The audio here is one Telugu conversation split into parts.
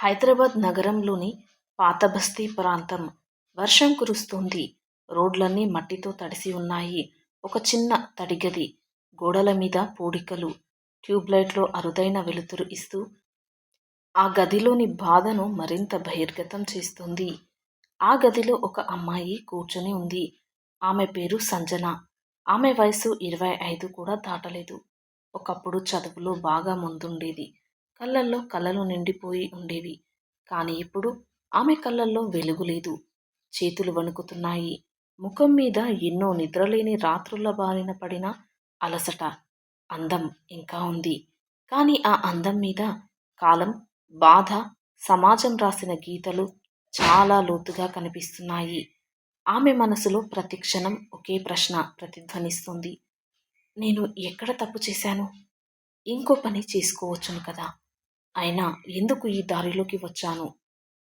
హైదరాబాద్ నగరంలోని పాత బస్తీ ప్రాంతం. వర్షం కురుస్తుంది. రోడ్లన్నీ మట్టితో తడిసి ఉన్నాయి. ఒక చిన్న తడిగది గోడల మీద పూడికలు ట్యూబ్లైట్లో అరుదైన వెలుతురు ఇస్తూ ఆ గదిలోని బాధను మరింత బహిర్గతం చేస్తుంది. ఆ గదిలో ఒక అమ్మాయి కూర్చొని ఉంది. ఆమె పేరు సంజన. ఆమె వయసు ఇరవై ఐదు కూడా దాటలేదు. ఒకప్పుడు చదువులో బాగా ముందుండేది. కళ్ళల్లో కళ్ళలు నిండిపోయి ఉండేవి. కానీ ఇప్పుడు ఆమె కళ్ళల్లో వెలుగు లేదు. చేతులు వణుకుతున్నాయి. ముఖం మీద ఎన్నో నిద్రలేని రాత్రుల బారిన పడిన అలసట అందం ఇంకా ఉంది. కానీ ఆ అందం మీద కాలం బాధ సమాజం రాసిన గీతలు చాలా లోతుగా కనిపిస్తున్నాయి. ఆమె మనసులో ప్రతి క్షణం ఒకే ప్రశ్న ప్రతిధ్వనిస్తుంది. నేను ఎక్కడ తప్పు చేశాను? ఇంకో పని చేసుకోవచ్చును కదా. అయినా ఎందుకు ఈ దారిలోకి వచ్చాను?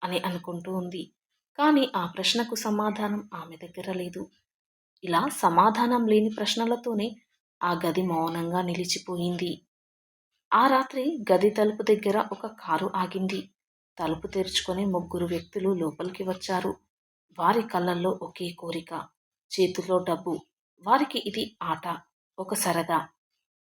అని అనుకుంటూ ఉంది. కానీ ఆ ప్రశ్నకు సమాధానం ఆమె దగ్గర లేదు. ఇలా సమాధానం లేని ప్రశ్నలతోనే ఆ గది మౌనంగా నిలిచిపోయింది. ఆ రాత్రి గది తలుపు దగ్గర ఒక కారు ఆగింది. తలుపు తెరుచుకొని ముగ్గురు వ్యక్తులు లోపలికి వచ్చారు. వారి కళ్ళల్లో ఒకే కోరిక చేతిలో డబ్బు. వారికి ఇది ఆట ఒక సరదా.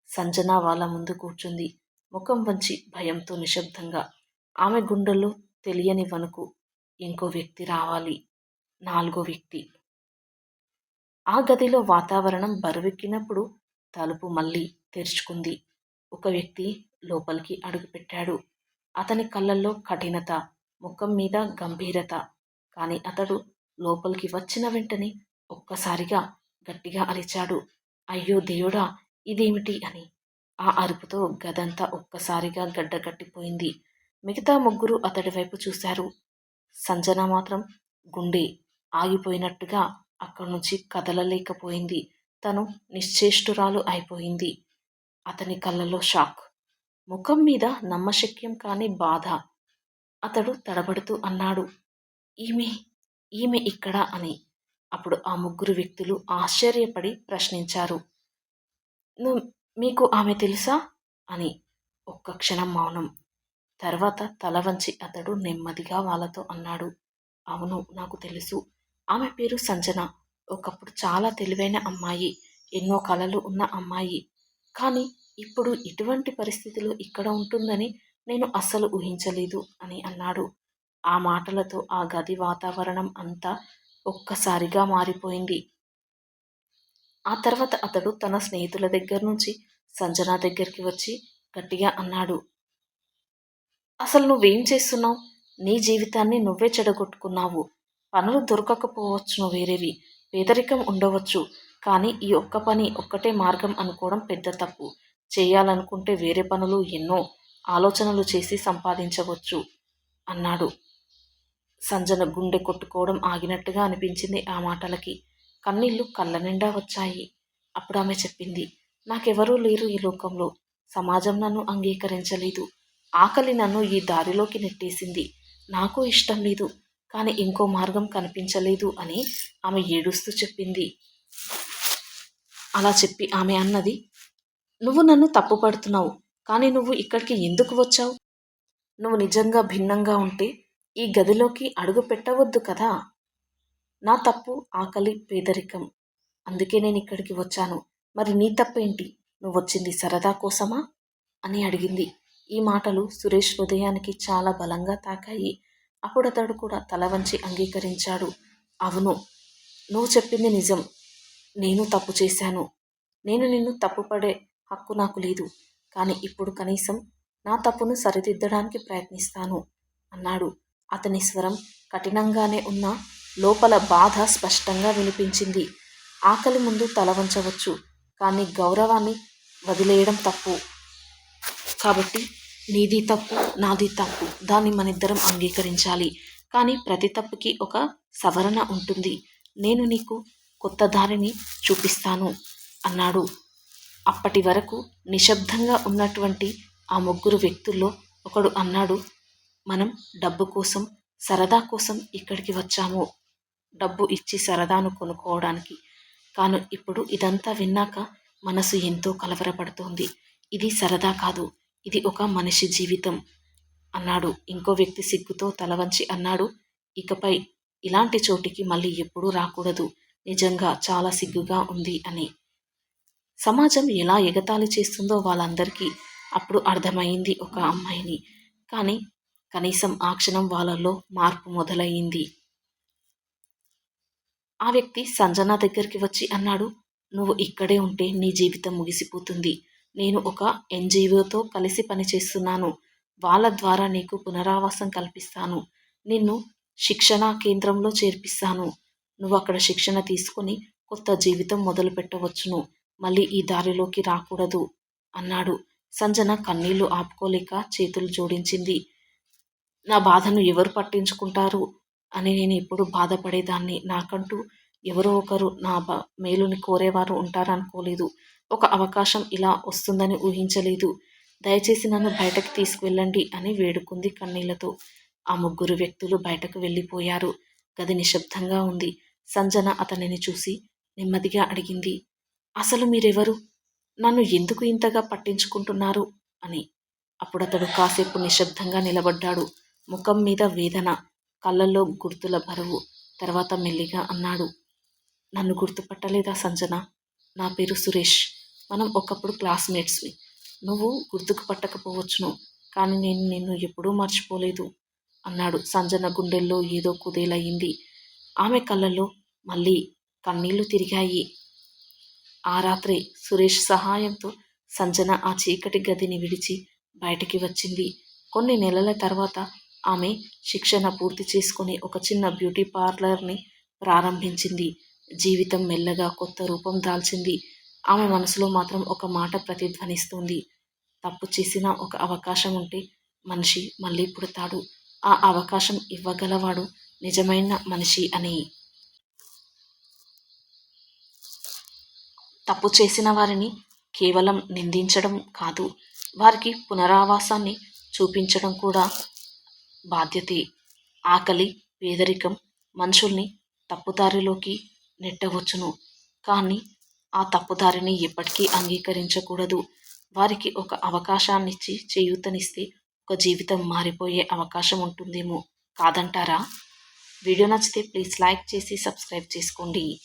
సంజన వాళ్ళ ముందు కూర్చుంది. ముఖం వంచి భయంతో నిశ్శబ్దంగా ఆమె గుండెల్లో తెలియని వణుకు ఇంకో వ్యక్తి రావాలి నాలుగో వ్యక్తి. ఆ గదిలో వాతావరణం బరువెక్కినప్పుడు తలుపు మళ్ళీ తెరుచుకుంది. ఒక వ్యక్తి లోపలికి అడుగుపెట్టాడు. అతని కళ్ళల్లో కఠినత ముఖం మీద గంభీరత. కానీ అతడు లోపలికి వచ్చిన వెంటనే ఒక్కసారిగా గట్టిగా అరిచాడు. అయ్యో దేవుడా ఇదేమిటి అని ఆ అరుపుతో గదంతా ఒక్కసారిగా గడ్డగట్టిపోయింది. మిగతా ముగ్గురు అతడి వైపు చూశారు. సంజన మాత్రం గుండె ఆగిపోయినట్టుగా అక్కడి నుంచి కదలలేకపోయింది. తను నిశ్చేష్టురాలు అయిపోయింది. అతని కళ్ళలో షాక్. ముఖం మీద నమ్మశక్యం కాని బాధ. అతడు తడబడుతూ అన్నాడు ఈమె ఈమె ఇక్కడ అని. అప్పుడు ఆ ముగ్గురు వ్యక్తులు ఆశ్చర్యపడి ప్రశ్నించారు మీకు ఆమె తెలుసా? అని ఒక్క క్షణం మౌనం. తర్వాత తల వంచి అతడు నెమ్మదిగా వాళ్ళతో అన్నాడు. అవును నాకు తెలుసు. ఆమె పేరు సంజన. ఒకప్పుడు చాలా తెలివైన అమ్మాయి. ఎన్నో కళలు ఉన్న అమ్మాయి. కానీ ఇప్పుడు ఇటువంటి పరిస్థితిలో ఇక్కడ ఉంటుందని నేను అస్సలు ఊహించలేదు అని అన్నాడు. ఆ మాటలతో ఆ గది వాతావరణం అంతా ఒక్కసారిగా మారిపోయింది. ఆ తర్వాత అతడు తన స్నేహితుల దగ్గర నుంచి సంజన దగ్గరికి వచ్చి గట్టిగా అన్నాడు అసలు నువ్వేం చేస్తున్నావు? నీ జీవితాన్ని నువ్వే చెడగొట్టుకున్నావు. పనులు దొరకకపోవచ్చును వేరేవి. పేదరికం ఉండవచ్చు. కానీ ఈ ఒక్క పని ఒక్కటే మార్గం అనుకోవడం పెద్ద తప్పు. చేయాలనుకుంటే వేరే పనులు ఎన్నో ఆలోచనలు చేసి సంపాదించవచ్చు అన్నాడు. సంజన గుండె కొట్టుకోవడం ఆగినట్టుగా అనిపించింది ఆ మాటలకి. కన్నీళ్ళు కళ్ళ నిండా వచ్చాయి. అప్పుడు ఆమె చెప్పింది నాకెవరూ లేరు ఈ లోకంలో. సమాజం నన్ను అంగీకరించలేదు. ఆకలి నన్ను ఈ దారిలోకి నెట్టేసింది. నాకు ఇష్టం లేదు. కానీ ఇంకో మార్గం కనిపించలేదు అని ఆమె ఏడుస్తూ చెప్పింది. అలా చెప్పి ఆమె అన్నది నువ్వు నన్ను తప్పుపడుతున్నావు కానీ నువ్వు ఇక్కడికి ఎందుకు వచ్చావు? నువ్వు నిజంగా భిన్నంగా ఉంటే ఈ గదిలోకి అడుగు పెట్టవద్దు కదా. నా తప్పు ఆకలి పేదరికం. అందుకే నేను ఇక్కడికి వచ్చాను. మరి నీ తప్పేంటి నువ్వు వచ్చింది సరదా కోసమా? అని అడిగింది. ఈ మాటలు సురేష్ హృదయానికి చాలా బలంగా తాకాయి. అప్పుడు అతడు కూడా తల వంచి అంగీకరించాడు. అవును నువ్వు చెప్పింది నిజం. నేను తప్పు చేశాను. నేను నిన్ను తప్పుపడే హక్కు నాకు లేదు. కానీ ఇప్పుడు కనీసం నా తప్పును సరిదిద్దడానికి ప్రయత్నిస్తాను అన్నాడు. అతని స్వరం కఠినంగానే ఉన్న లోపల బాధ స్పష్టంగా వినిపించింది. ఆకలి ముందు తల వంచవచ్చు కానీ గౌరవాన్ని వదిలేయడం తప్పు. కాబట్టి నీది తప్పు నాది తప్పు దాన్ని మనిద్దరం అంగీకరించాలి. కానీ ప్రతి తప్పుకి ఒక సవరణ ఉంటుంది. నేను నీకు కొత్త దారిని చూపిస్తాను అన్నాడు. అప్పటి వరకు నిశ్శబ్దంగా ఉన్నటువంటి ఆ ముగ్గురు వ్యక్తుల్లో ఒకడు అన్నాడు మనం డబ్బు కోసం సరదా కోసం ఇక్కడికి వచ్చాము. డబ్బు ఇచ్చి సరదాను కొనుక్కోవడానికి. కాను ఇప్పుడు ఇదంతా విన్నాక మనసు ఎంతో కలవరపడుతోంది. ఇది సరదా కాదు ఇది ఒక మనిషి జీవితం అన్నాడు. ఇంకో వ్యక్తి సిగ్గుతో తలవంచి అన్నాడు ఇకపై ఇలాంటి చోటికి మళ్ళీ ఎప్పుడూ రాకూడదు. నిజంగా చాలా సిగ్గుగా ఉంది అని. సమాజం ఎలా ఎగతాళి చేస్తుందో వాళ్ళందరికీ అప్పుడు అర్థమైంది ఒక అమ్మాయిని. కానీ కనీసం ఆ క్షణం వాళ్ళల్లో మార్పు మొదలయ్యింది ఆ వ్యక్తి సంజన దగ్గరికి వచ్చి అన్నాడు నువ్వు ఇక్కడే ఉంటే నీ జీవితం ముగిసిపోతుంది. నేను ఒక ఎన్జిఓతో కలిసి పనిచేస్తున్నాను వాళ్ళ ద్వారా నీకు పునరావాసం కల్పిస్తాను. నిన్ను శిక్షణా కేంద్రంలో చేర్పిస్తాను. నువ్వు అక్కడ శిక్షణ తీసుకొని కొత్త జీవితం మొదలు పెట్టవచ్చును. మళ్ళీ ఈ దారిలోకి రాకూడదు అన్నాడు. సంజన కన్నీళ్ళు ఆపుకోలేక చేతులు జోడించింది. నా బాధను ఎవరు పట్టించుకుంటారు? అని నేను ఎప్పుడు బాధపడేదాన్ని. నాకంటూ ఎవరో ఒకరు నా బ మేలుని కోరేవారు ఉంటారనుకోలేదు. ఒక అవకాశం ఇలా వస్తుందని ఊహించలేదు. దయచేసి నన్ను బయటకు తీసుకువెళ్ళండి అని వేడుకుంది కన్నీళ్ళతో. ఆ ముగ్గురు వ్యక్తులు బయటకు వెళ్ళిపోయారు. గది నిశ్శబ్దంగా ఉంది. సంజన అతనిని చూసి నెమ్మదిగా అడిగింది అసలు మీరెవరు? నన్ను ఎందుకు ఇంతగా పట్టించుకుంటున్నారు? అని. అప్పుడతడు కాసేపు నిశ్శబ్దంగా నిలబడ్డాడు. ముఖం మీద వేదన కళ్ళల్లో గుర్తుల బరువు తర్వాత మెల్లిగా అన్నాడు. నన్ను గుర్తుపట్టలేదా సంజన? నా పేరు సురేష్. మనం ఒకప్పుడు క్లాస్మేట్స్వి నువ్వు గుర్తుకు పట్టకపోవచ్చును కానీ నేను నిన్ను ఎప్పుడూ మర్చిపోలేదు అన్నాడు సంజన గుండెల్లో ఏదో కుదేలయ్యింది. ఆమె కళ్ళల్లో మళ్ళీ కన్నీళ్ళు తిరిగాయి. ఆ రాత్రి సురేష్ సహాయంతో సంజన ఆ చీకటి గదిని విడిచి బయటికి వచ్చింది. కొన్ని నెలల తర్వాత ఆమె శిక్షణ పూర్తి చేసుకుని ఒక చిన్న బ్యూటీ పార్లర్ని ప్రారంభించింది. జీవితం మెల్లగా కొత్త రూపం దాల్చింది. ఆమె మనసులో మాత్రం ఒక మాట ప్రతిధ్వనిస్తుంది. తప్పు చేసిన ఒక అవకాశం ఉంటే మనిషి మళ్ళీ పుడతాడు. ఆ అవకాశం ఇవ్వగలవాడు నిజమైన మనిషి అని. తప్పు చేసిన వారిని కేవలం నిందించడం కాదు. వారికి పునరావాసాన్ని చూపించడం కూడా బాధ్యతే. ఆకలి పేదరికం మనుషుల్ని తప్పుదారిలోకి నెట్టవచ్చును. కానీ ఆ తప్పుదారిని ఎప్పటికీ అంగీకరించకూడదు. వారికి ఒక అవకాశాన్నిచ్చి చేయూతనిస్తే ఒక జీవితం మారిపోయే అవకాశం ఉంటుందేమో. కాదంటారా? వీడియో నచ్చితే ప్లీజ్ లైక్ చేసి సబ్స్క్రైబ్ చేసుకోండి.